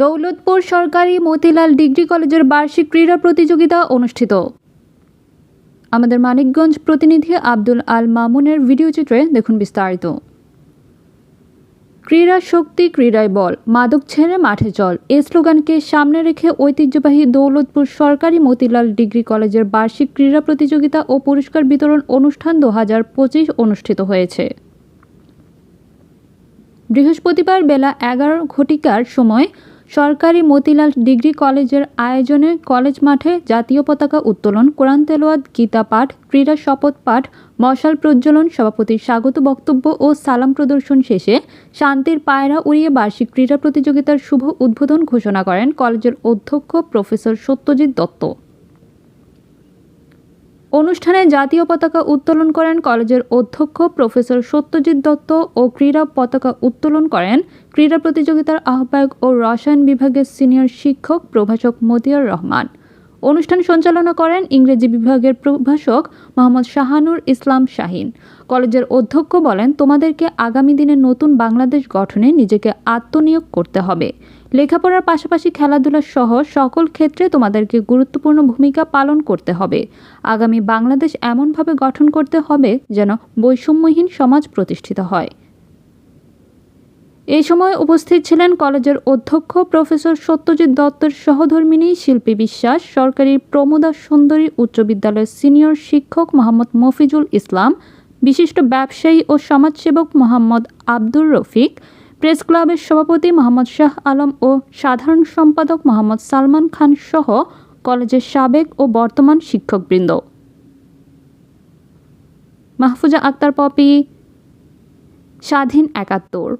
দৌলতপুর সরকারি মতিলাল ডিগ্রি কলেজের বার্ষিক ক্রীড়া প্রতিযোগিতা অনুষ্ঠিত। আমাদের মানিকগঞ্জ প্রতিনিধি আব্দুল আল মামুনের ভিডিও চিত্রে দেখুন বিস্তারিত। ক্রীড়া শক্তি, ক্রীড়ায় বল, মাদক ছেড়ে মাঠে চল, এ স্লোগানকে সামনে রেখে ঐতিহ্যবাহী দৌলতপুর সরকারি মতিলাল ডিগ্রি কলেজের বার্ষিক ক্রীড়া প্রতিযোগিতা ও পুরস্কার বিতরণ অনুষ্ঠান দু হাজার পঁচিশ অনুষ্ঠিত হয়েছে। বৃহস্পতিবার বেলা এগারো ঘটিকার সময় সরকারি মতিলাল ডিগ্রি কলেজের আয়োজনে কলেজ মাঠে জাতীয় পতাকা উত্তোলন, কোরআন তেলোয়াত গীতা পাঠ, ক্রীড়া শপথ পাঠ, মশাল প্রজ্বলন সভাপতির স্বাগত বক্তব্য ও সালাম প্রদর্শন শেষে শান্তির পায়রা উড়িয়ে বার্ষিক ক্রীড়া প্রতিযোগিতার শুভ উদ্বোধন ঘোষণা করেন কলেজের অধ্যক্ষ প্রফেসর সত্যজিৎ দত্ত। অনুষ্ঠানে জাতীয় পতাকা উত্তোলন করেন কলেজের অধ্যক্ষ প্রফেসর সত্যজিৎ দত্ত ও ক্রীড়া পতাকা উত্তোলন করেন ক্রীড়া প্রতিযোগিতার আহ্বায়ক ও রসায়ন বিভাগের সিনিয়র শিক্ষক প্রভাষক মতিয়ার রহমান। অনুষ্ঠান সঞ্চালনা করেন ইংরেজি বিভাগের প্রভাষক মোহাম্মদ শাহানুর ইসলাম শাহিন। কলেজের অধ্যক্ষ বলেন, তোমাদেরকে আগামী দিনে নতুন বাংলাদেশ গঠনে নিজেকে আত্মনিয়োগ করতে হবে। লেখাপড়ার পাশাপাশি খেলাধুলা সহ সকল ক্ষেত্রে তোমাদেরকে গুরুত্বপূর্ণ ভূমিকা পালন করতে হবে। আগামী বাংলাদেশ এমনভাবে গঠন করতে হবে যেন বৈষম্যহীন সমাজ প্রতিষ্ঠিত হয়। এই সময় উপস্থিত ছিলেন কলেজের অধ্যক্ষ প্রফেসর সত্যজিৎ দত্তের সহধর্মিনী শিল্পী বিশ্বাস, সরকারি প্রমোদা সুন্দরী উচ্চ বিদ্যালয়ের সিনিয়র শিক্ষক মোহাম্মদ মফিজুল ইসলাম, বিশিষ্ট ব্যবসায়ী ও সমাজসেবক মোহাম্মদ আব্দুর রফিক, প্রেস ক্লাবের সভাপতি মোহাম্মদ শাহ আলম ও সাধারণ সম্পাদক মোহাম্মদ সালমান খান সহ কলেজের সাবেক ও বর্তমান শিক্ষকবৃন্দ। মাহফুজা আক্তার, পপি, স্বাধীন একাত্তর।